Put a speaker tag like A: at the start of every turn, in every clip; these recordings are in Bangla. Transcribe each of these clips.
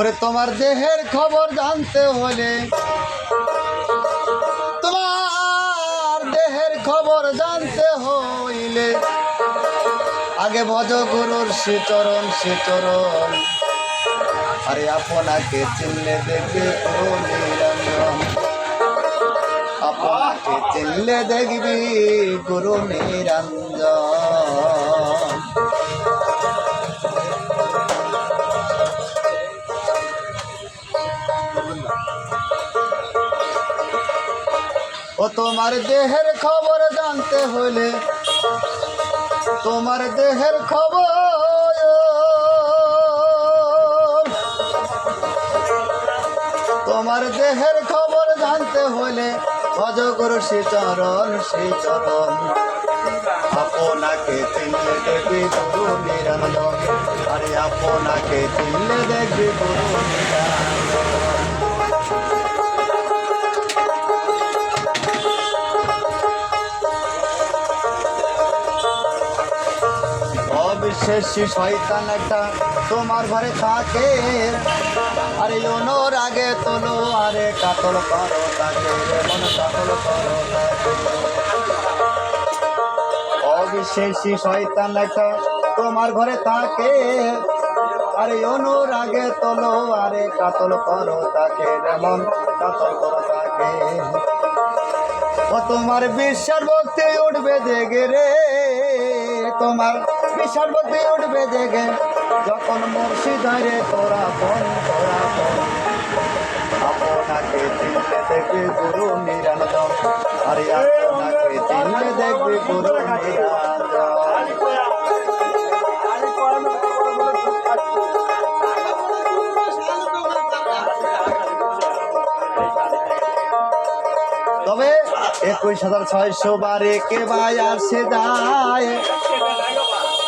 A: ওরে তোমার দেহের খবর জানতে হলে তোমার দেহের খবর জানতে হইলে আগে ভজ গুরুর শ্রীচরণ শ্রীচরণ আরে আপনাকে চিনলে দেখবে আপনাকে চিনলে দেখবি গুরু নিরঞ্জন। ও তোমার দেহের খবর জানতে হলে তোমার দেহের খবর, তোমার দেহের খবর জানতে হলে অজগর শ্রী চরণ শ্রী চরণ আপনাকে চিনলে দেখবি গুরু নিরঞ্জন, আরে আপনাকে চিনলে দেখবি গুরু নিরঞ্জন। অবিশ্বাসী শয়তান একটা তোমার ঘরে থাকে। আরে লোনোর আগে তোলো, আরে কাতল করো তাকে মন কাতল করো অবিশ্বাসী শয়তান একটা তোমার ঘরে থাকে। আরে অনুর আগে তোলো, আরে কাতল করো তাকে যেমন কাতল করো তাকে। ও তোমার বিশ্বাস, ভক্তি উঠবে জেগে রে। তোমার উঠবে যখন মুর্শিদারে তোরা তোরা আপনাকে চিনলে দেখবে গুরু আরে আপনাকে চিনলে দেখবে গুরু তবে একুশ হাজার ছয়শো বারে কে ভাই আসে যায়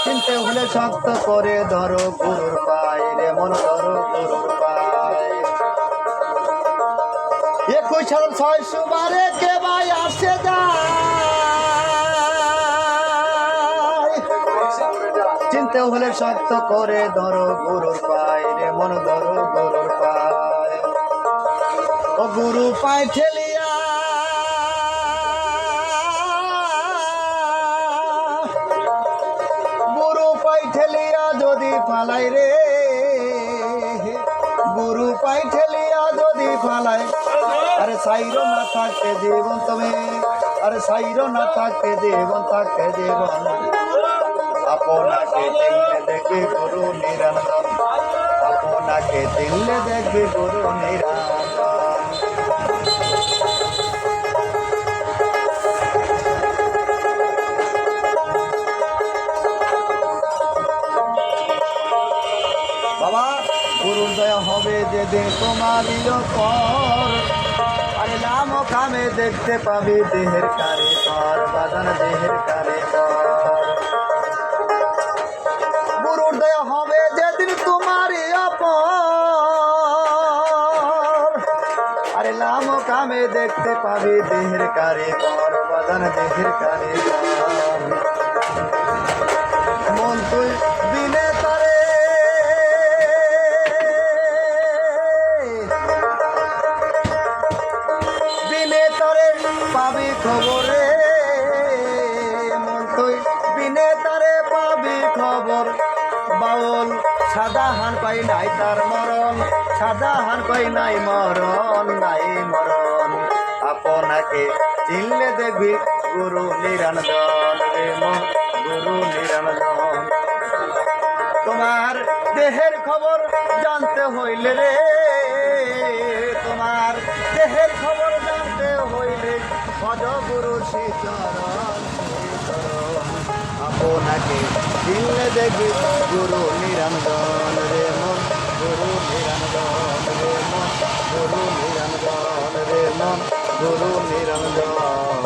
A: চিনতে হলে শক্ত করে ধরো গুরুর পায়, রে মন ধরো গুরুর পায়। একুশ হাজার ছয়শো বারে কে ভাই আসে চিনতে হলে শক্ত করে ধরো গুরুর পায়, রে মন ধরো গুরুর পায়। ও গুরু পায় ঠেলিয়া ঠেলিয়া যদি ফালাই রে, গুরু পাই ঠেলিয়া যদি ফালাই আরে সাইর না থাকতে জীবন তুমি, আরে সাইর না থাকতে জীবন থাকতে জীবন আপনাকে চিনলে দেখবে গুরু নিরঞ্জন আপনাকে চিনলে দেখবে গুরু নিরঞ্জন গুরুর দয়া হবে যেদিন তোমারই পর আরে নাম কামে দেখতে পাবি দেহের কারে পর বাজান দেহের কারে পর গুরুর দয়া হবে যেদিন তোমারই অপর। আরে নাম কামে দেখতে পাবি দেহের কারে পর বাজান দেহের কারে পাবি খবরে মন তুই দিনে তরে পাবি খবর। বাউল সাদা হান পাই নাই তার মরণ, সাদা হান পাই নাই মরণ নাই মরণ। আপনাকে চিনলে দেখবি গুরু নিরঞ্জন রে মন, গুরু নিরঞ্জন। তোমার দেহের খবর জানতে হইলে রে, তোমার দেহের খবর জানতে হইলে ভজ গুরু শ্রীচরণ শ্রীচরণ। আপনাকে চিনলে দেখি গুরু নিরঞ্জন রে মন, গুরু নিরঞ্জন রে মন, গুরু নিরঞ্জন রে মন, গুরু নিরঞ্জন।